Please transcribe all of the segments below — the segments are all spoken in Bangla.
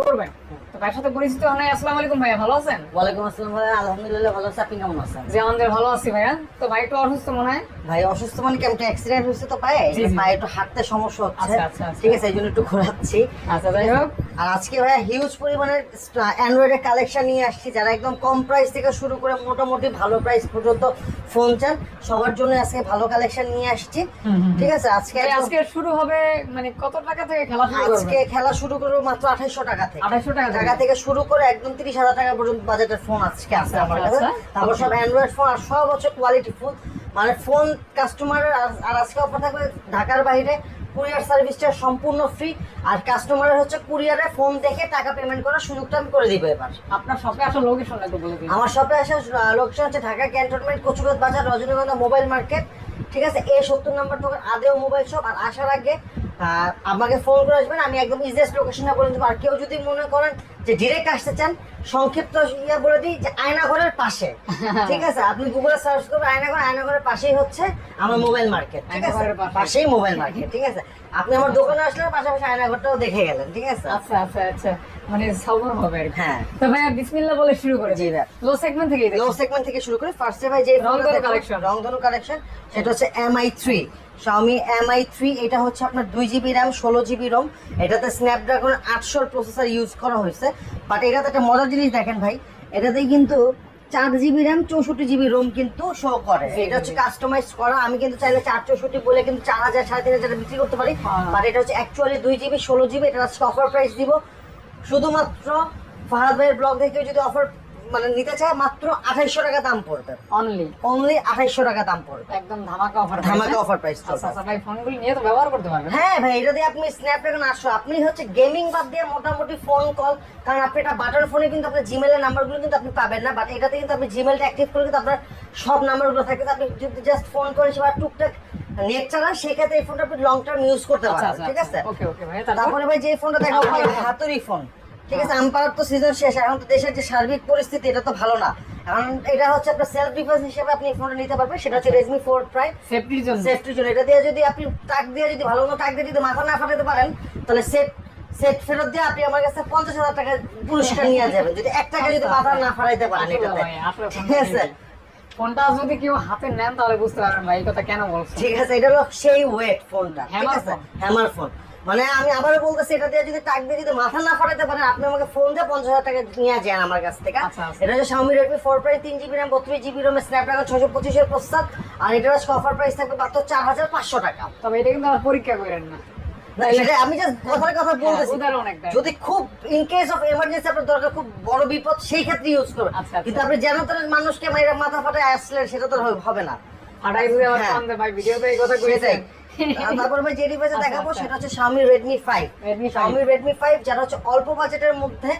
করবেন তো ভাইয়ের সাথে পরিচিত আসসালামু আলাইকুম ভাইয়া ভালো আছেন? ওয়ালাইকুম আসসালাম ভাই আলহামদুলিল্লাহ ভালো আছি। আপনি কেমন আছেন? জি আমাদের ভালো আছি ভাইয়া। তো ভাই একটু অসুস্থ মনে হয়? ভাই অসুস্থ মানে কেমন অ্যাক্সিডেন্ট হয়েছে তো পায়ে? জি, জি। পায়ে একটু হাঁটতে সমস্যা হচ্ছে। আচ্ছা, আচ্ছা, আচ্ছা। ঠিক আছে এই জন্য একটু ঘোরাচ্ছি। আচ্ছা যাই হোক। আর আজকে ভাইয়া হিউজ পরিমাণের অ্যান্ড্রয়েডের কালেকশন নিয়ে আসছি। যারা একদম কম প্রাইস থেকে শুরু করে মোটামুটি ভালো প্রাইস পর্যন্ত ফোন চান সবার জন্য আজকে ভালো কালেকশন নিয়ে আসছি। ঠিক আছে আজকে আজকে শুরু হবে মানে কত টাকা থেকে খেলা শুরু আজকে খেলা শুরু করব মাত্র আঠাইশো টাকা। টাকা থেকে? টাকা থেকে। শুরু করে একদম তিরিশ হাজার টাকা পর্যন্ত বাজেটের ফোন আজকে আছে আচ্ছা, আমার আচ্ছা, কাছে। তারপর সব অ্যান্ড্রয়েড ফোন আর সব হচ্ছে কোয়ালিটি ফুল মানে ফোন কাস্টমারের আর আজকে অফার থাকবে ঢাকার বাইরে। কুরিয়ার সার্ভিসটা সম্পূর্ণ ফ্রি আর কাস্টমারের হচ্ছে কুরিয়ারে ফোন দেখে টাকা পেমেন্ট করার সুযোগটা আমি করে দিব এবার। আপনার শপে আসলে লোকেশন একটু বলে দিন। আমার শপে আসার লোকেশন হচ্ছে ঢাকা ক্যান্টনমেন্ট কচুরত বাজার রজনীগন্ধা মোবাইল মার্কেট ঠিক আছে? এই সত্তর নাম্বার দোকান, আদেও মোবাইল শপ, আর আসার আগে আমাকে ফোন করে আসবেন, আমি একদম ইজিয়েস্ট লোকেশনটা বলে দেবো। আর কেউ যদি মনে করেন যে ডিরেক্ট আসতে চান সংক্ষিপ্ত ইয়া বলে দিই যে আয়নাঘরের পাশে। ঠিক আছে? আপনি গুগলে সার্চ করবেন আয়নাঘর আয়নাঘরের পাশেই হচ্ছে আমার মোবাইল মার্কেট ঠিক আছে? পাশেই মোবাইল মার্কেট ঠিক আছে? আপনি আমার দোকানে আসলে পাশাপাশি আয়নাঘরটাও দেখে গেলেন ঠিক আছে? আচ্ছা আচ্ছা আচ্ছা। মানে সবর হবে। হ্যাঁ। তো বিসমিল্লাহ বলে শুরু করে জি ভাই। লো সেগমেন্ট থেকে লো সেগমেন্ট থেকে শুরু করে ফার্স্টে ভাই যে রংধনু collection। রংধনু কালেকশন সেটা হচ্ছে MI three Xiaomi MI three এটা হচ্ছে আপনার দুই জিবি র্যাম ষোলো জিবি রোম এটাতে স্ন্যাপড্রাগন আটশোর প্রসেসর ইউজ করা হয়েছে। বাট এটাতে একটা মজার জিনিস দেখেন ভাই এটাতেই কিন্তু চার জিবি র্যাম চৌষট্টি জিবি রোম কিন্তু শো করে। এটা হচ্ছে কাস্টমাইজ করা। আমি কিন্তু চাইলে চার চৌষট্টি বলে কিন্তু চার হাজার সাড়ে তিন হাজার বিক্রি করতে পারি। হ্যাঁ। বাট এটা হচ্ছে অ্যাকচুয়ালি দুই জিবি ষোলো জিবি এটা আজকে অফার প্রাইস দিব। শুধুমাত্র ফাহাদ ভাইয়ের ব্লগ থেকে যদি অফার মানে নিতে চায় মাত্র আঠাইশো টাকা দাম পড়বে। অনলি অনলি আঠাইশো টাকা দাম পড়বে। একদম ধামাকা অফার ধামাকা offer price আচ্ছা আচ্ছা ভাই ফোনগুলো নিয়ে তো ব্যবহার করতে পারবেন। হ্যাঁ ভাই এটা দিয়ে আপনি স্ন্যাপড্রাগন আসো। আপনি হচ্ছে গেমিং বাদ দিয়ে মোটামুটি ফোন কল কারণ আপনি এটা বাটন ফোনে কিন্তু আপনার জিমেলের নাম্বারগুলো কিন্তু আপনি পাবেন না বাট এটাতে কিন্তু আপনি জিমেলটা অ্যাক্টিভ করে কিন্তু আপনার সব নাম্বারগুলো থাকে। আপনি যদি জাস্ট ফোন করে বা টুকটাক নেট চালান সেক্ষেত্রে এই ফোনটা আপনি লং টার্ম ইউজ করতে আচ্ছা আচ্ছা ঠিক আছে? ওকে ওকে ভাই তারপরে? ভাই যে ফোনটা দেখাবো হাতুড়ি ফোন ঠিক আছে আম্পায়ার তো সিজন শেষ এখন তো দেশের যে সার্বিক পরিস্থিতি এটা তো ভালো না। এখন এটা হচ্ছে আপনার সেলফ ডিফেন্স হিসেবে আপনি ফোনটা নিতে পারবেন সেটা হচ্ছে রেডমি ফোর প্রাইম সেফটির জন্য। সেফটির জন্য। এটা দিয়ে যদি আপনি টাক দিয়ে যদি ভালো মতো টাক দিয়ে যদি মাথা না ফাটাতে পারেন তাহলে সেট সেট ফেরত দিয়ে আপনি আমার কাছে পঞ্চাশ হাজার টাকা পুরস্কার নিয়ে যাবেন যদি এক টাকা যদি মাথা না ফাটাইতে পারেন এটাতে। ঠিক আছে। ফোনটা যদি কেউ হাতে নেন তাহলে বুঝতে পারবেন ভাই এই কথা কেন বলছেন? ঠিক আছে এটা হলো সেই ওয়েট ফোনটা ঠিক Hammer আছে? হ্যামার ফোন মানে আমি আবারও বলতেছি এটা দিয়ে যদি টাক দিয়ে যদি মাথা না ফাটাতে পারেন আপনি আমাকে ফোন দিয়ে পঞ্চাশ হাজার টাকা নিয়ে যান আমার কাছ থেকে। আচ্ছা, আচ্ছা। এটা হচ্ছে Xiaomi Redmi 4 Prime তিন জিবি র্যাম বত্রিশ জিবি রোমে স্ন্যাপড্রাগন ছশো পঁচিশের প্রস্তাব। আর এটার অফার প্রাইস থাকবে মাত্র চার হাজার পাঁচশো টাকা। তবে এটা কিন্তু আর পরীক্ষা করেন না। না, আমি কথার কথা বলতেছি। যদি খুব ইন কেস অফ এমার্জেন্সি আপনার দরকার খুব বড় বিপদ সেই ক্ষেত্রে ইউজ করবেন আচ্ছা। কিন্তু আপনি যেন তেন মানুষকে মাথা ফাটায় আসলেন সেটা তো হবে- না। হ্যাঁ। ভিডিওতে এই কথা তারপর ভাই যে ডিভাইসে আচ্ছা, দেখাবো আচ্ছা। সেটা হচ্ছে Xiaomi Redmi 5 Xiaomi Redmi 5 যেটা হচ্ছে অল্প বাজেটের মধ্যে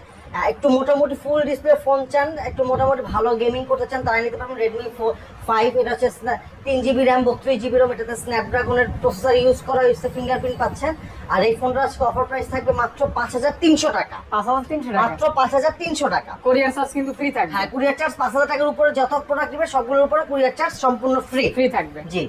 একটু মোটামুটি ফুল ডিসপ্লে ফোন চান একটু মোটামুটি ভালো গেমিং করতে চান তারা নিতে পারবেন রেডমি ফাইভ এটা হচ্ছে তিন জিবি র্যাম বত্রিশ জিবি রোম এটাতে স্ন্যাপড্রাগনের প্রসেসর ইউজ করা হয়েছে ফিঙ্গারপ্রিন্ট পাচ্ছেন। আর এই ফোনটা অফার প্রাইস থাকবে মাত্র পাঁচ হাজার তিনশো টাকা। পাঁচ হাজার তিনশো মাত্র পাঁচ হাজার তিনশো টাকা। কোরিয়ার চার্জ কিন্তু ফ্রি থাকবে। হ্যাঁ কুরিয়ার চার্জ পাঁচ হাজার টাকার উপরে যত প্রোডাক্ট দিবে সবগুলোর উপরে কুরিয়ার চার্জ সম্পূর্ণ ফ্রি ফ্রি থাকবে। জি।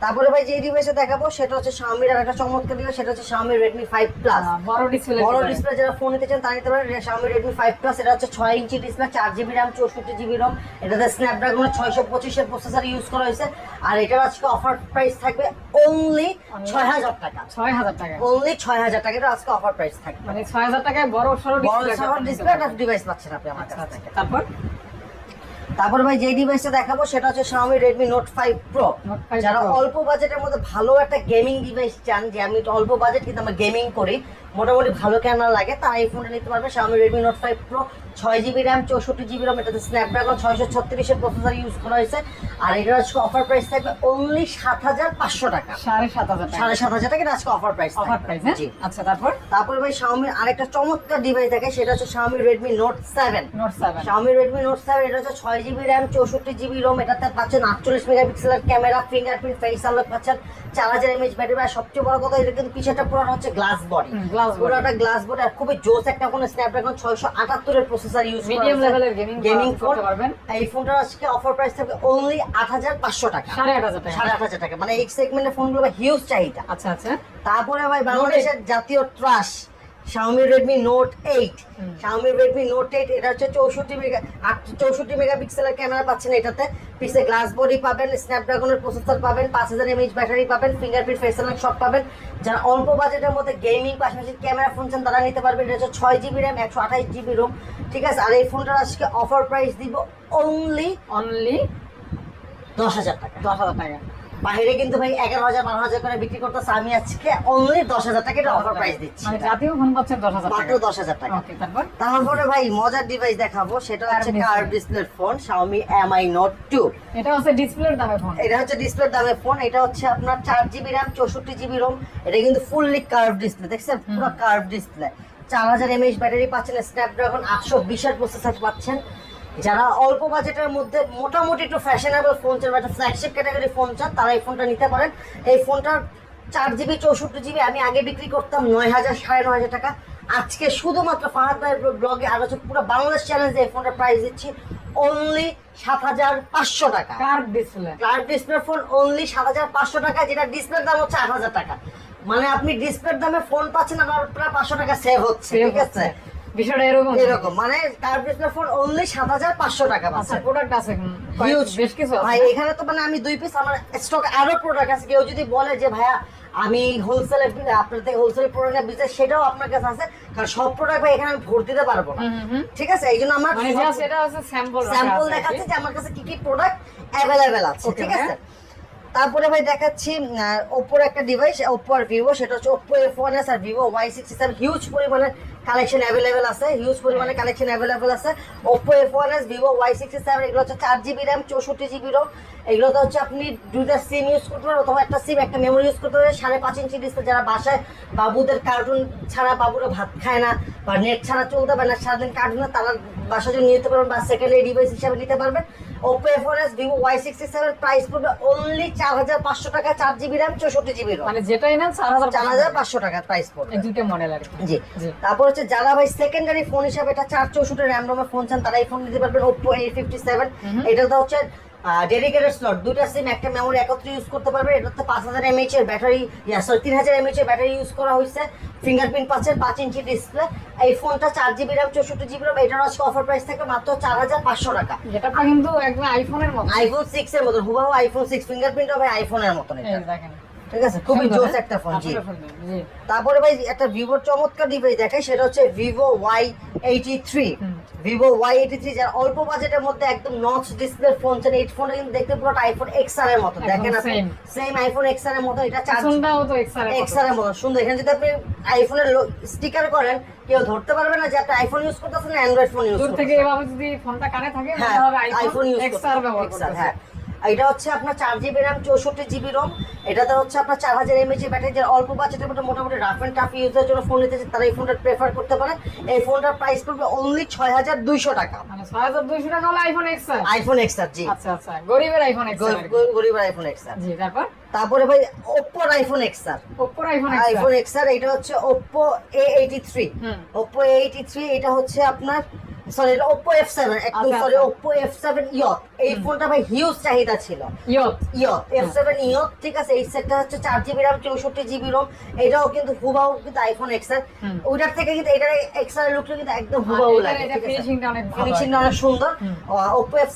তারপরে ভাই যে ডিভাইসে দেখাবো সেটা হচ্ছে Xiaomi এর একটা চমৎকার ডিভাইস সেটা হচ্ছে Redmi 5 Plus আহ, বড় ডিসপ্লে বড় ডিসপ্লে যারা ফোন নিতে চান তারা নিতে পারেন Xiaomi Redmi 5 Plus এটা হচ্ছে 6 ইঞ্চি display 4 GB RAM 64 GB ROM এটাতে Snapdragon 625 এর প্রসেসর ইউজ করা হয়েছে। আর এটার আজকে অফার প্রাইস থাকবে অনলি 6000 টাকা। ছয় হাজার টাকা। অনলি 6000 টাকা এটা আজকে অফার প্রাইস থাকবে। মানে ছয় হাজার টাকায় বড় সড়ো বড় ডিসপ্লে ডিসপ্লে একটা ডিভাইস পাচ্ছেন আপনি আমার আচ্ছা কাছ আচ্ছা থেকে। তারপর? তারপর ভাই যে ডিভাইসটা দেখাবো সেটা হচ্ছে Xiaomi Redmi Note 5 Pro যারা অল্প বাজেটের মধ্যে ভালো একটা গেমিং ডিভাইস চান যে আমি অল্প বাজেট কিন্তু আমার গেমিং করি মোটামুটি ভালো ক্যামেরা লাগে তারা এই ফোনটা নিতে পারবে Xiaomi Redmi Note 5 Pro ছয় জিবি র্যাম চৌষট্টি জিবি র্যাম এটাতে স্ন্যাপড্রাগন ছয়শো ছত্রিশের প্রসেসর ইউজ করা হয়েছে। আর এটার আজকে অফার প্রাইস থাকবে অনলি সাত হাজার পাঁচশো টাকা। সাড়ে সাত হাজার সাড়ে সাত হাজার টাকা আজকে অফার প্রাইস অফার প্রাইস জি। আচ্ছা তারপর? তারপরে ভাই Xiaomi আরেকটা চমৎকার ডিভাইস থাকে সেটা হচ্ছে Xiaomi Redmi Note 7 note seven Xiaomi Redmi Note 7 এটা হচ্ছে ছয় জিবি র্যাম চৌষট্টি জিবি রোম এটাতে পাচ্ছেন আটচল্লিশ মেগাপিক্সেলের ক্যামেরা ফিঙ্গারপ্রিন্ট ফেস আনলক পাচ্ছেন চার হাজার এমএচ ব্যাটারি সবচেয়ে বড় কথা এটা কিন্তু পিছনটা পুরো হচ্ছে গ্লাস বডি গ্লাস আর খুবই জোস একটা Snapdragon processor use gaming gaming করতে পারবেন। এই ফোনটার আজকে অফার প্রাইস থাকবে অনলি টাকা। সাড়ে আট হাজার টাকা। সাড়ে আট হাজার টাকা। মানে এই সেগমেন্টের ফোনগুলো হিউজ চাহিদা। আচ্ছা আচ্ছা। তারপরে ভাই বাংলাদেশের জাতীয় ট্রাশ Xiaomi Redmi Note 8 হুম। Xiaomi Redmi Note 8 এটা হচ্ছে চৌষট্টি মেগা চৌষট্টি মেগাপিক্সেলের ক্যামেরা পাচ্ছেন এটাতে। পিছে গ্লাস বডি পাবেন স্ন্যাপড্রাগনের প্রসেসর পাবেন পাঁচ হাজার এমএইচ ব্যাটারি পাবেন ফিঙ্গারপ্রিন্ট ফেস সব পাবেন। যারা অল্প বাজেটের মধ্যে গেমিং পাশাপাশি ক্যামেরা ফোন চান তারা নিতে পারবেন। এটা হচ্ছে ছয় জিবি র্যাম একশো আঠাশ জিবি রোম ঠিক আছে? আর এই ফোনটার আজকে অফার প্রাইস দিব অনলি অনলি দশ হাজার টাকা। দশ হাজার টাকা। বাইরে কিন্তু ভাই এগারো হাজার বারো হাজার করে বিক্রি করতেছে। আমি আজকে অনলি দশ হাজার টাকা এটা অফার প্রাইস দিচ্ছি। মানে জাতীয় ফোন পাচ্ছেন দশ হাজার মাত্র দশ হাজার টাকা। তারপরে? ভাই মজার ডিভাইস দেখাবো সেটা হচ্ছে curve display phone Xiaomi Mi Note 2 এটা হচ্ছে ডিসপ্লের দামে ফোন এটা হচ্ছে ডিসপ্লের দামে ফোন এটা হচ্ছে আপনার চার জিবি র্যাম চৌষট্টি জিবি রোম এটা কিন্তু ফুললি কার্ভ ডিসপ্লে দেখছেন? পুরো কার্ভ ডিসপ্লে চার হাজার এমএইচ ব্যাটারি পাচ্ছেন স্ন্যাপড্রাগন আটশো বিশের প্রসেসর পাচ্ছেন। যারা অল্প বাজেটের মধ্যে মোটামুটি একটু ফ্যাশনেবল ফোন চান বা একটা ফ্ল্যাগশিপ ক্যাটাগরি ফোন চান তারা এই ফোনটা নিতে পারেন। এই ফোনটার চার জিবি চৌষট্টি জিবি আমি আগে বিক্রি করতাম নয় হাজার সাড়ে নয় হাজার টাকা। আজকে শুধুমাত্র ফাহাদ ভাইয়ের ব্লগে আর হচ্ছে পুরো বাংলাদেশ চ্যালেঞ্জে এই ফোনটার প্রাইস দিচ্ছি অনলি সাত হাজার পাঁচশো টাকা। কার ডিসপ্লে ক্লার্ক ডিসপ্লে ফোন অনলি সাত হাজার পাঁচশো টাকা যেটা ডিসপ্লের দাম হচ্ছে আট হাজার টাকা। মানে আপনি ডিসপ্লের দামে ফোন পাচ্ছেন আর প্রায় পাঁচশো টাকা সেভ হচ্ছে ঠিক আছে? বিষয়টা এরকম। এরকম মানে ক্লার্ক ফোন অনলি সাত হাজার পাঁচশো টাকা আচ্ছা প্রোডাক্ট আছে উম, বেশ কিছু ভাই এখানে তো মানে আমি দুই পিস আমার স্টক আরও প্রোডাক্ট আছে। কেউ যদি বলে যে ভাইয়া আমি হোলসেলে আপনার থেকে হোলসেল প্রোডাক্ট বিজনেস সেটাও আপনার কাছে আছে। কারণ সব প্রোডাক্ট ভাই এখানে আমি ভোট দিতে পারব না। ঠিক আছে? এই জন্য আমার মানে স্যাম্পল স্যাম্পল দেখাচ্ছে যে আমার কাছে কি কি প্রোডাক্ট অ্যাভেলেবেল আছে। ঠিক। আছে? তারপরে ভাই দেখাচ্ছি ওপ্পোর একটা ডিভাইস ওপ্পো আর ভিভো সেটা হচ্ছে ওপ্পো এফ ওয়ান এস আর Vivo Y sixty seven huge পরিমাণে কালেকশন অ্যাভেলেবেল আছে হিউজ পরিমাণে কালেকশন অ্যাভেলেবেল আছে। Oppo F one S Vivo Y sixty seven এগুলো হচ্ছে চার জিবি র্যাম চৌষট্টি জিবি রোম এগুলোতে হচ্ছে আপনি দুইটা সিম ইউজ করতে পারেন অথবা একটা সিম একটা মেমোরি ইউজ করতে পারেন। সাড়ে পাঁচ ইঞ্চি ডিসপ্লে যারা বাসায় বাবুদের কার্টুন ছাড়া বাবুরা ভাত খায় না বা নেট ছাড়া চলতে পারে না সারাদিন কার্টুন তারা বাসার জন্য নিতে পারবেন বা সেকেন্ডারি ডিভাইস হিসাবে নিতে পারবেন। Oppo F one S Vivo Y sixty seven price পড়বে অনলি চার হাজার পাঁচশো টাকা চার জিবি র্যাম চৌষট্টি জিবি মানে যেটাই না চার হাজার চার হাজার পাঁচশো টাকা প্রাইস পড়বে। দুটো মডেল আর জি। তারপর হচ্ছে যারা ভাই সেকেন্ডারি ফোন হিসাবে এটা চার চৌষট্টি র্যাম রোমের ফোন চান তারা এই ফোন নিতে পারবেন ওপো এ ফিফটি সেভেন এটাতে হচ্ছে ডেডিকেটেড স্লট দুটা সিম একটা মেমোরি একত্রে ইউজ করতে পারবে এটাতে পাঁচ হাজার এমএইচ এর ব্যাটারি সরি তিন হাজার এমএইচ এর ব্যাটারি ইউজ করা হয়েছে। ফিঙ্গারপ্রিন্ট পাচ্ছেন পাঁচ ইঞ্চি ডিসপ্লে এই ফোনটা চার জিবি র্যাম চৌষট্টি জিবি র্যাম এটার আজকে অফার প্রাইস থাকে মাত্র চার হাজার পাঁচশো টাকা। যেটা কিন্তু একদম আইফোনের মতো আইফোন সিক্স এর মতন হুবাহু আইফোন সিক্স ফিঙ্গারপ্রিন্ট হবে আইফোনের মতন এটা। দেখেন। ঠিক আছে? খুবই জোস হ্যাঁ? একটা ফোন জি। তারপরে ভাই একটা ভিভোর চমৎকার ডিভাইস দেখাই সেটা হচ্ছে Vivo Y eighty three Vivo Y eighty three যারা অল্প বাজেটের মধ্যে একদম নচ ডিসপ্লে ফোন চান এই ফোনটা কিন্তু দেখতে পুরো আইফোন এক্স আর এর মতো। দেখেন আপনি? সেম আইফোন এক্স আর এর মতো এটা চার্জ এক্সআর এক্স আর এর মতো। সুন্দর এখানে যদি আপনি আইফোনের স্টিকার করেন কেউ ধরতে পারবে না যে আপনি আইফোন ইউজ করতেছেন অ্যান্ড্রয়েড ফোন ইউজ দূর থেকে এভাবে যদি ফোনটা কানে থাকে তাহলে আইফোন ইউজ এক্সআর ব্যবহার XR, হ্যাঁ। এটা হচ্ছে আপনার চার জিবি র্যাম চৌষট্টি জিবি রোম এটাতে হচ্ছে আপনার চার হাজার এমএচ ব্যাটারি যারা অল্প বাজেটের মধ্যে মোটামুটি রাফ অ্যান্ড টাফ ইউজের জন্য ফোন নিতে তারা এই ফোনটা প্রেফার করতে পারে। এই ফোনটার প্রাইস পড়বে অনলি ছয় হাজার দুইশো টাকা। মানে ছয় হাজার দুইশো টাকা হলে আইফোন আইফোন এক্সআর জি। আচ্ছা আচ্ছা গরিবের আইফোন গ- গরিবের আইফোন এক্সআর জি তারপর? তারপরে ভাই ওপ্পোর আইফোন এক্সআর ওপ্পোর আইফোন আইফোন এক্সআর এক্সআর এটা হচ্ছে Oppo A eighty three Oppo A eighty three এটা হচ্ছে আপনার সরি এটা এফ সেভেন একদম আচ্ছা, সরি আচ্ছা। এফ সেভেন ইয়ত এই ফোনটা ভাই হিউজ চাহিদা ছিল। ইয়ত ইয়ত এফ সেভেন ইয়ত ঠিক আছে? এই সেটটা হচ্ছে চার জিবি র্যাম চৌষট্টি জিবি রোম এটাও কিন্তু হুবাহু কিন্তু এক্সআর হুম। ওইটার থেকে কিন্তু এটার এক্সআর লুকটা কিন্তু একদম হুবাহু এটা- লাগে এটা ফিনিশিংটা অনেক ফিনিশিংটা অনেক সুন্দর।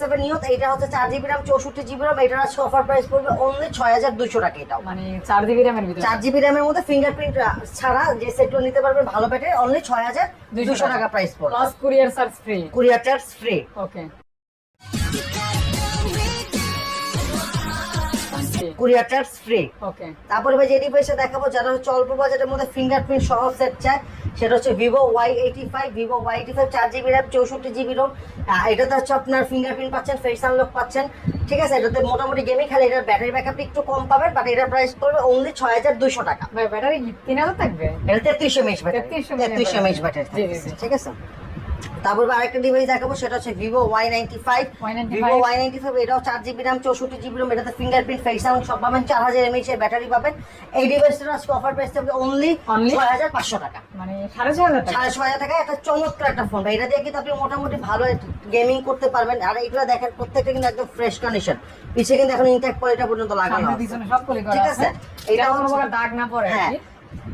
সেভেন ইয়ত এটা হচ্ছে চার জিবি র্যাম চৌষট্টি জিবি রোম এটার আজকে অফার প্রাইস পড়বে অনলি ছয় হাজার দুশো টাকা এটাও। মানে চার জিবি র্যামের ভিতরে। চার জিবি র্যামের মধ্যে ফিঙ্গারপ্রিন্ট ছাড়া যে সেটগুলো নিতে পারবেন ভালো ব্যাটারি অনলি ছয় হাজার দুশো টাকা। প্রাইস পড়বে। Plus courier charge free courier charge free okay courier charge free okay তারপরে ভাই যে ডিভাইসে দেখাবো যারা হচ্ছে অল্প বাজেটের মধ্যে ফিঙ্গারপ্রিন্ট সহ সেট চায় সেটা হচ্ছে Vivo Y eighty five Vivo Y eighty five চার জিবি র্যাম চৌষট্টি জিবি রোম এটাতে হচ্ছে আপনার ফিঙ্গারপ্রিন্ট পাচ্ছেন ফেস আনলক পাচ্ছেন। ঠিক আছে এটাতে মোটামুটি গেমে খেলে এটার ব্যাটারি ব্যাকআপ একটু কম পাবেন বাট এটার প্রাইস পড়বে অনলি ছয় হাজার দুশো টাকা। ব্যাটারি তিন হাজার থাকবে? এটা তেত্রিশশো এমএইচ ব্যাটারি 3300 তেত্রিশশো এমএইচ ব্যাটারি। ঠিক আছে? তারপর আরেকটা ডিভাইস দেখাবো সেটা হচ্ছে Vivo Y ninety five Vivo Y ninety five এটাও চার জিবি র্যাম চৌষট্টি জিবি রোম এটাতে ফিঙ্গারপ্রিন্ট ফেস সাউন্ড সব পাবেন চার হাজার এমএইচ এর ব্যাটারি পাবেন। এই ডিভাইসটার আজকে অফার প্রাইস থাকবে অনলি ছয় হাজার পাঁচশো টাকা। মানে সাড়ে ছয় হাজার টাকা? সাড়ে ছয় হাজার টাকা একটা চমৎকার একটা ফোন এটা দিয়ে কিন্তু আপনি মোটামুটি ভালো গেমিং করতে পারবেন। আর এগুলো দেখেন প্রত্যেকটা কিন্তু একদম ফ্রেশ কন্ডিশন পিছিয়ে কিন্তু এখন ইনট্যাক্ট পলিটা পর্যন্ত লাগানো ঠিক আছে? এটা দাগ না পড়ে হ্যাঁ।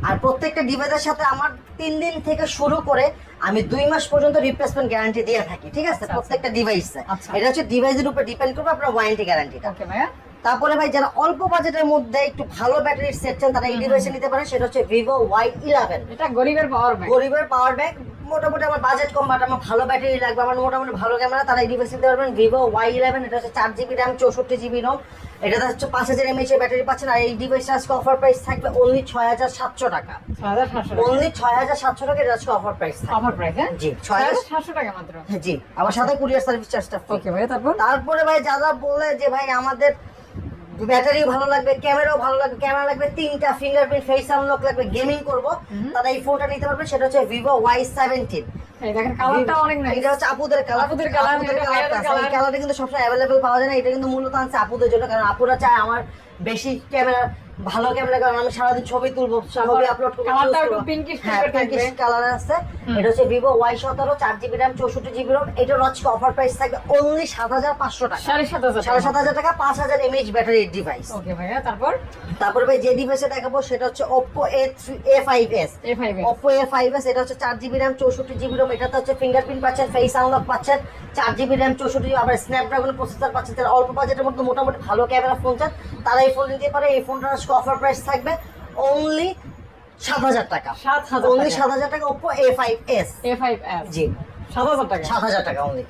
আর প্রত্যেকটা ডিভাইসের সাথে আমার তিন দিন থেকে শুরু করে আমি দুই মাস পর্যন্ত রিপ্লেসমেন্ট গ্যারান্টি দিয়ে থাকি ঠিক আছে? আচ্ছা, প্রত্যেকটা ডিভাইসে আচ্ছা। এটা হচ্ছে ডিভাইসের উপর ডিপেন্ড করবে আপনার ওয়ারেন্টি গ্যারান্টিটা ওকে ভাইয়া। তারপরে ভাই যারা অল্প বাজেটের মধ্যে একটু ভালো ব্যাটারির সেট চান তারা এই ডিভাইসে নিতে পারেন। সেটা হচ্ছে ভিভো ওয়াই ইলেভেন এটা গরিবের পাওয়ার ব্যাংক গরিবের পাওয়ার ব্যাংক মোটামুটি আমার বাজেট কম বাট আমার ভালো ব্যাটারি লাগবে। আমার মোটামুটি ভালো ক্যামেরা তারা এই ডিভাইস নিতে পারবেন। ভিভো ওয়াই ইলেভেন এটা হচ্ছে চার জিবি র্যাম চৌষট্টি জিবি রোম এটাতে হচ্ছে পাঁচ হাজার এমএইচ এর ব্যাটারি পাচ্ছেন। আর এই ডিভাইসটা আজকে অফার প্রাইস থাকবে অনলি ছয় হাজার সাতশো টাকা। অনলি ছয় হাজার সাতশো টাকা এটা আজকে অফার প্রাইস অফার প্রাইস হ্যাঁ? জি, ছয় হাজার সাতশো টাকা মাত্র। জি। আমার সাথে কুরিয়ার সার্ভিস চার্জটা ওকে ভাইয়া তারপর? তারপরে ভাই যারা বলে যে ভাই আমাদের ব্যাটারি ভালো লাগবে ক্যামেরাও ভালো লাগবে ক্যামেরা লাগবে তিনটা ফিঙ্গারপ্রিন্ট ফেস আনলক লাগবে গেমিং করব। তারা এই ফোনটা নিতে পারবে সেটা হচ্ছে ভিভো ওয়াই সেভেন্টিন এই দেখেন কালারটা অনেক নাই এটা হচ্ছে আপুদের কালার আপুদের কালার এটা ভাইয়াদের এই কালারটা কিন্তু সবসময় অ্যাভেলেবেল পাওয়া যায় না এটা কিন্তু মূলত আনছে আপুদের জন্য কারণ আপুরা চায় আমার বেশি ক্যামেরা ভালো ক্যামেরা কারণ আমি সারাদিন ছবি তুলবো ছবি আপলোড করব করব। pinkish হ্যাঁ। কালার আছে। এটা হচ্ছে ভিভো ওয়াই সতেরো চার জিবি র্যাম চৌষট্টি জিবি রোম এটার হচ্ছে অফার প্রাইস থাকবে অনলি সাত হাজার পাঁচশো টাকা। সাড়ে সাত হাজার সাড়ে সাত হাজার টাকা পাঁচ হাজার এমএইচ ব্যাটারির ডিভাইস ওকে ভাইয়া তারপর? তারপরে ভাই যে ডিভাইসে দেখাবো সেটা হচ্ছে Oppo A three A five S Oppo A five S এটা হচ্ছে চার জিবি র্যাম চৌষট্টি জিবি রোম এটাতে হচ্ছে ফিঙ্গারপ্রিন্ট পাচ্ছেন ফেস আনলক পাচ্ছেন চার জিবি র্যাম চৌষট্টি আবার স্ন্যাপড্রাগন প্রসেসর পাচ্ছেন যারা অল্প বাজেটের মধ্যে মোটামুটি ভালো ক্যামেরা ফোন চান। তারা এই ফোন নিতে পারে এই আজকে অফার প্রাইস থাকবে অনলি সাত হাজার টাকা। সাত হাজার অনলি সাত হাজার টাকা Oppo A five S A five S জি। সাত হাজার টাকা। সাত হাজার টাকা অনলি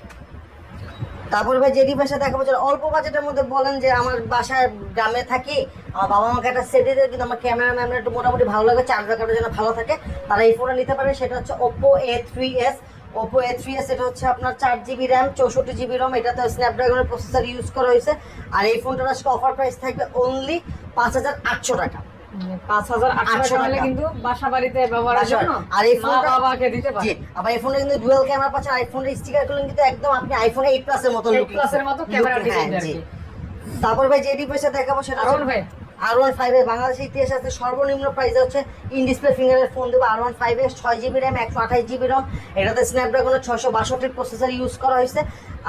তারপর ভাই যে ডিভাইসে দেখাবো যারা অল্প বাজেটের মধ্যে বলেন যে আমার বাসায় গ্রামে থাকি আমার বাবা আমাকে একটা সেট দিতে কিন্তু আমার ক্যামেরা ম্যামেরা একটু মোটামুটি ভালো লাগে চার্জ ব্যাকআপের জন্য ভালো থাকে তারা এই ফোনটা নিতে পারে সেটা হচ্ছে Oppo A three S Oppo A three S এটা হচ্ছে আপনার চার জিবি র্যাম চৌষট্টি জিবি রম এটাতে স্ন্যাপড্রাগনের প্রসেসর ইউজ করা হয়েছে। আর এই ফোনটার আজকে অফার প্রাইস থাকবে অনলি পাঁচ হাজার আটশো টাকা। মানে টাকা কিন্তু বাসা বাড়িতে ব্যবহারের জন্য আর এই ফোনটা- বাবাকে দিতে আবার এই ফোনে কিন্তু ডুয়াল ক্যামেরা পাচ্ছেন আইফোনের স্টিকার করলেন কিন্তু একদম আপনি আইফোন এইট প্লাসের মতো 8 এর মতো ক্যামেরা আর তারপর ভাই যে ডিভাইসে দেখাবো সেটা আর ফাইভ আর ওয়ান ফাইভের বাংলাদেশের ইতিহাসে আছে সর্বনিম্ন প্রাইস হচ্ছে ইন ডিসপ্লে ফিঙ্গারের ফোন দেবো আর ওয়ান ফাইভ এর ছয় জিবি র্যাম একশো আঠাশ জিবি রম এটাতে স্ন্যাপড্রাগনের ছশো বাষট্টির প্রসেসর ইউজ করা হয়েছে।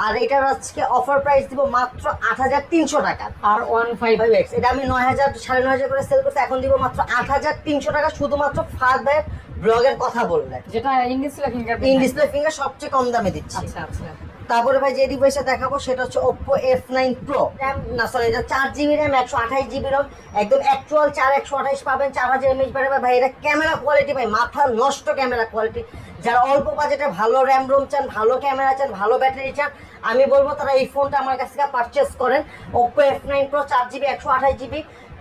আর এটার আজকে অফার প্রাইস দিব মাত্র আট হাজার তিনশো টাকা। আর ওয়ান ফাইভ ফাইভ এক্স এটা আমি নয় হাজার সাড়ে নয় হাজার করে সেল করতে এখন দিব মাত্র আট হাজার তিনশো টাকা শুধুমাত্র ফাদার ব্লগের কথা বললে। যেটা ইন ফিঙ্গারপ্রিন্ট ডিসপ্লে ফিঙ্গার সবচেয়ে কম দামে দিচ্ছি। আচ্ছা আচ্ছা। তারপরে ভাই যে ডিভাইসটা দেখাবো সেটা হচ্ছে Oppo F nine pro RAM না সরি এটা চার জিবি র্যাম একশো আঠাশ জিবি রম একদম অ্যাকচুয়াল চার একশো আঠাশ পাবেন চার হাজার এমএইচ পাবে ভাই এটা ক্যামেরা কোয়ালিটি ভাই মাথা নষ্ট ক্যামেরা কোয়ালিটি যারা অল্প বাজেটে ভালো র্যাম রোম চান ভালো ক্যামেরা চান ভালো ব্যাটারি চান আমি বলব তারা এই ফোনটা আমার কাছ থেকে পারচেস করেন। ওপো এফ নাইন প্রো চার জিবি একশো আঠাশ জিবি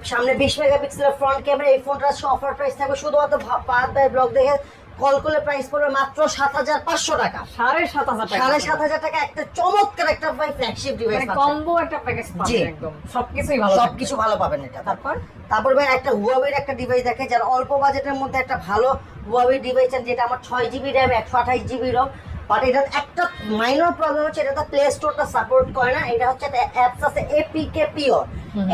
সামনে বিশ মেগাপিক্সেলের ফ্রন্ট ক্যামেরা এই ফোনটার অফার প্রাইস থাকবে। শুধুমাত্র পাঁচ ব্লগ দেখে কল করলে প্রাইস পড়বে মাত্র সাত হাজার পাঁচশো টাকা। সাড়ে সাত হাজার সাড়ে সাত হাজার টাকা একটা চমৎকার একটা ফ্ল্যাগশিপ ডিভাইস কম্বো একটা প্যাকেজ। পাবেন একদম। সবকিছুই ভালো সবকিছু ভালো পাবেন এটা। তারপর? তারপর ভাই একটা হুয়াওয়ের একটা ডিভাইস দেখে যার অল্প বাজেটের মধ্যে একটা ভালো হুয়াওয়ে ডিভাইস যেটা আমার ছয় জিবি র্যাম একশো আঠাশ জিবি রম বাট এটা একটা মাইনর প্রবলেম হচ্ছে এটা তো প্লে স্টোরটা সাপোর্ট করে না। এটা হচ্ছে একটা অ্যাপস আছে এপিকে পিওর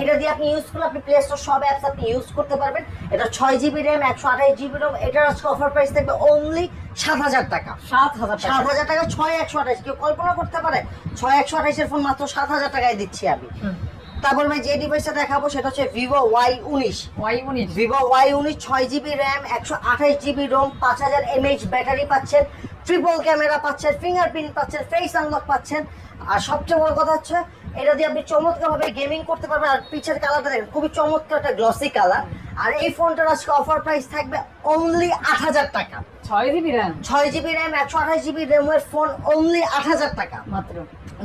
এটা দিয়ে আপনি ইউজ করলে আপনি প্লে স্টোর সব অ্যাপস আপনি ইউজ করতে পারবেন। এটা ছয় জিবি র্যাম একশো আঠাশ জিবি রম এটার আজকে অফার প্রাইস থাকবে অনলি সাত হাজার টাকা। সাত হাজার সাত হাজার টাকা ছয় একশো আঠাশ। কেউ কল্পনা করতে পারে ছয় একশো আঠাশের ফোন মাত্র সাত হাজার টাকায় দিচ্ছি আমি। তারপর ভাই যে ডিভাইসটা দেখাবো সেটা হচ্ছে ভিভো ওয়াই উনিশ। ওয়াই উনিশ। ভিভো ওয়াই উনিশ ছয় জিবি র্যাম একশো আঠাশ জিবি রোম পাঁচ হাজার এমএইচ ব্যাটারি পাচ্ছেন ট্রিপল ক্যামেরা পাচ্ছেন ফিঙ্গারপ্রিন্ট পাচ্ছেন ফেস আনলক পাচ্ছেন। আর সবচেয়ে বড় কথা হচ্ছে এটা দিয়ে আপনি চমৎকার ভাবে গেমিং করতে পারবেন আর পিছের কালারটা দেখেন খুবই চমৎকার একটা গ্লসি কালার আর এই ফোনটার আজকে অফার প্রাইস থাকবে অনলি আট হাজার টাকা। ছয় জিবি র্যাম ছয় জিবি র্যাম একশো আঠাশ জিবি র্যামের ফোন অনলি আট হাজার টাকা। মাত্র?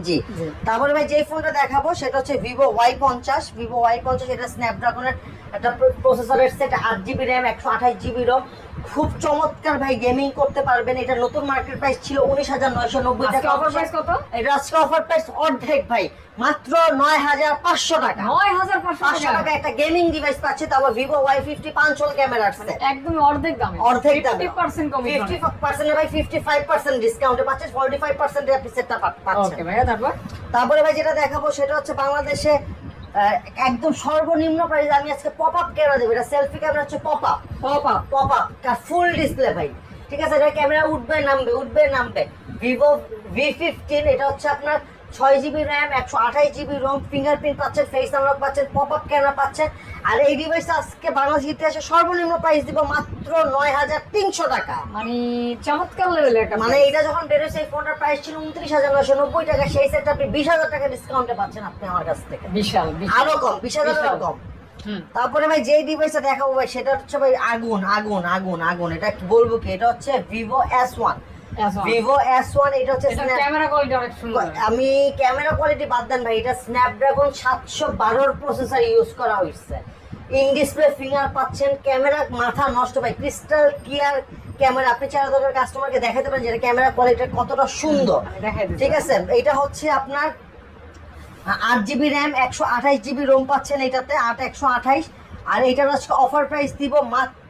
জি। জি। তারপরে ভাই যে ফোনটা দেখাবো সেটা হচ্ছে ভিভো ওয়াই পঞ্চাশ। ভিভো ওয়াই পঞ্চাশ এটা স্ন্যাপড্রাগনের একটা প্রসেসরের সেট আট জিবি র্যাম একশো আঠাশ জিবি রম খুব চমৎকার ভাই গেমিং করতে পারবেন। এটা নতুন মার্কেট প্রাইস ছিল উনিশ হাজার নয়শো নব্বই টাকা। অফার প্রাইস কত? এটা আজকে অফার প্রাইস অর্ধেক ভাই। মাত্র নয় হাজার পাঁচশো টাকা। নয় হাজার পাঁচশো টাকা। একটা গেমিং ডিভাইস পাচ্ছে তারপর ভিভো ওয়াই ফিফটি পাঁচল ক্যামেরার সেট একদম অর্ধেক দামে। অর্ধেক দামে। ফিফটি পার্সেন্ট ফিফটি পার্সেন্ট ভাই ফিফটি ফাইভ পার্সেন্ট ডিসকাউন্টে পাচ্ছেন ফর্টি ফাইভ পার্সেন্ট আপনি সেটটা পাচ্ছেন। তারপর ভাই যেটা দেখাবো সেটা হচ্ছে বাংলাদেশে একদম সর্বনিম্ন প্রাইস আমি আজকে পপ আপ ক্যামেরা দেবো এটা সেলফি ক্যামেরা হচ্ছে pop up pop up pop up full display ভাই। ঠিক আছে এটা ক্যামেরা উঠবে নামবে উঠবে নামবে। ভিভো ভি ফিফটিন এটা হচ্ছে আপনার ছয় জিবি র্যাম একশো আঠাশ জিবি রোম ফিঙ্গারপ্রিন্ট পাচ্ছেন ফেস আনলক পাচ্ছেন পপ আপ ক্যামেরা পাচ্ছেন। আর এই ডিভাইস আজকে বাংলাদেশ ইতিহাসে সর্বনিম্ন প্রাইস দিব মাত্র নয় হাজার তিনশো টাকা। মানে চমৎকার লেভেল একটা মানে এটা যখন বেরোছে এই ফোনটার প্রাইস ছিল উনত্রিশ হাজার নশো নব্বই টাকা সেই সেটটা আপনি বিশ হাজার টাকা ডিসকাউন্টে পাচ্ছেন আপনি আমার কাছ থেকে। বিশাল আরও কম বিশ হাজার। কম। তারপরে ভাই যেই ডিভাইসটা দেখাবো ভাই সেটা হচ্ছে ভাই আগুন আগুন আগুন আগুন। এটা কি বলব কি? এটা হচ্ছে Vivo S one S1 Vivo S one এটা হচ্ছে ক্যামেরা কোয়ালিটি অনেক সুন্দর। আমি ক্যামেরা কোয়ালিটি বাদ দেন ভাই এটা স্ন্যাপড্রাগন সাতশো বারোর প্রসেসর ইউজ করা হয়েছে। ইন ডিসপ্লে ফিঙ্গার পাচ্ছেন ক্যামেরা মাথা নষ্ট ভাই ক্রিস্টাল ক্লিয়ার ক্যামেরা আপনি চার দরকার কাস্টমারকে দেখাতে পারেন যেটা ক্যামেরা কোয়ালিটি কতটা সুন্দর। ঠিক আছে এটা হচ্ছে আপনার আট জিবি র্যাম একশো আঠাইশ জিবি রোম পাচ্ছেন এটাতে আট একশো আঠাইশ আর এটার আজকে অফার প্রাইস দিব মাত্র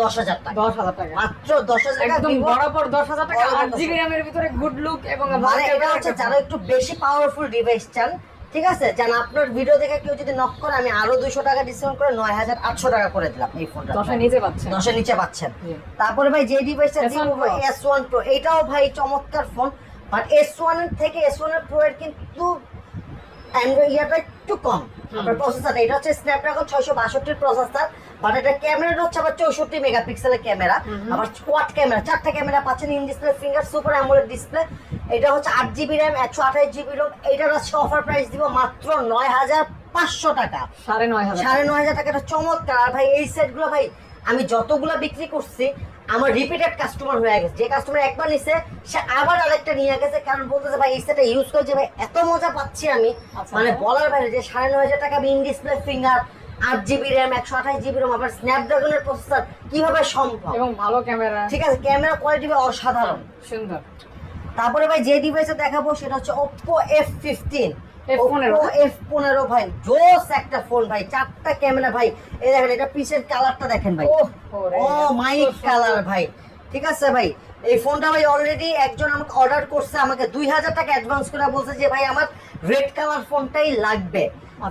দশ হাজার টাকা। দশ হাজার টাকা। মাত্র দশ হাজার একদম বরাবর দশ হাজার টাকা। আট জিবি র্যামের ভিতরে গুড লুক এবং মানে এটা হচ্ছে যারা একটু বেশি পাওয়ারফুল ডিভাইস চান ঠিক আছে? যেন আপনার ভিডিও দেখে কেউ যদি নক করে আমি আরও দুইশো টাকা ডিসকাউন্ট করে নয় হাজার আটশো টাকা করে দিলাম এই ফোনটা দশের নিচে পাচ্ছেন। দশের নিচে পাচ্ছেন। তারপরে ভাই যে ডিভাইসটা S1 Pro। S one pro এটাও ভাই চমৎকার ফোন বাট এস ওয়ানের থেকে এস ওয়ানের প্রো এর কিন্তু অ্যান্ড্রয়েড ইয়াটা একটু কম। আপনার প্রসেসর এটা হচ্ছে স্ন্যাপড্রাগন ছয়শো বাষট্টির প্রসেসর বাট এটা ক্যামেরাটা হচ্ছে আবার চৌষট্টি মেগাপিক্সেলের ক্যামেরা আবার ক্যামেরা চারটা ক্যামেরা পাচ্ছেন in display finger super AMOLED display এটা হচ্ছে আট জিবি র্যাম একশো আঠাশ জিবি রোম এটার আজকে অফার প্রাইস দিব মাত্র নয় হাজার পাঁচশো টাকা। সাড়ে নয় হাজার সাড়ে নয় হাজার টাকাটা চমৎকার। আর ভাই এই সেটগুলো ভাই আমি যতগুলো বিক্রি করছি আমার রিপিটেড কাস্টমার হয়ে গেছে। যে কাস্টমার একবার নিছে সে আবার আরেকটা নিয়ে গেছে। কারণ বলতেছে ভাই এই সেটটা ইউজ করছে ভাই এত মজা পাচ্ছি আমি। আচ্ছা। মানে বলার বাইরে যে সাড়ে নয় হাজার টাকা ইন ডিসপ্লে ফিঙ্গার আট জিবি র্যাম একশো আঠাশ জিবি রোম আবার স্ন্যাপড্রাগনের প্রসেসর কীভাবে সম্ভব? এবং ভালো ক্যামেরা। ঠিক আছে ক্যামেরা কোয়ালিটি অসাধারণ। সুন্দর। তারপরে ভাই যে ডিভাইসে দেখাবো সেটা হচ্ছে Oppo F15 F15 Oppo F15 ভাই জোস একটা ফোন ভাই চারটা ক্যামেরা ভাই। এই দেখেন এটা পিসের কালারটা দেখেন ভাই। ও মাই কালার ভাই। ঠিক আছে ভাই এই ফোনটা ভাই অলরেডি একজন আমাকে অর্ডার করছে আমাকে দুই হাজার টাকা অ্যাডভান্স করে বলছে যে ভাই আমার রেড কালার ফোনটাই লাগবে।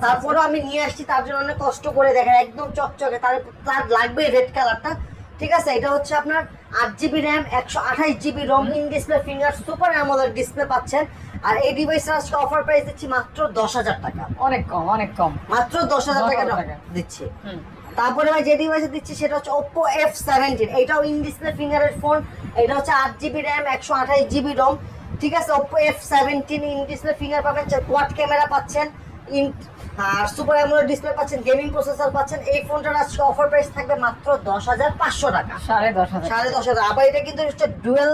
তারপরে আমি নিয়ে আসছি তার জন্য অনেক কষ্ট করে দেখেন একদম চকচকে। তার তার লাগবে রেড কালারটা ঠিক আছে? এটা হচ্ছে আপনার আট জিবি র্যাম একশো আঠাইশ GB ROM in display finger super AMOLED display পাচ্ছেন। আর এই ডিভাইসের আজকে অফার প্রাইস দিচ্ছি মাত্র দশ হাজার টাকা। অনেক কম অনেক কম। মাত্র দশ হাজার টাকা। দিচ্ছি। তারপরে ভাই যে ডিভাইসে দিচ্ছি সেটা হচ্ছে ওপো এফ সেভেন্টিন এটাও ইন ডিসপ্লে ফিঙ্গারের ফোন এটা হচ্ছে আট জিবি র্যাম একশো আঠাইশ জিবি রম ঠিক আছে? Oppo F17 in display finger পাবেন কোয়াড ক্যামেরা পাচ্ছেন। ইন আর সুপার অ্যামোলেড ডিসপ্লে পাচ্ছেন গেমিং প্রসেসর পাচ্ছেন এই ফোনটার আজকে অফার প্রাইস থাকবে মাত্র দশ হাজার পাঁচশো টাকা। সাড়ে দশ হাজার। সাড়ে দশ হাজার। আবার এটা কিন্তু ডুয়েল ডুয়েল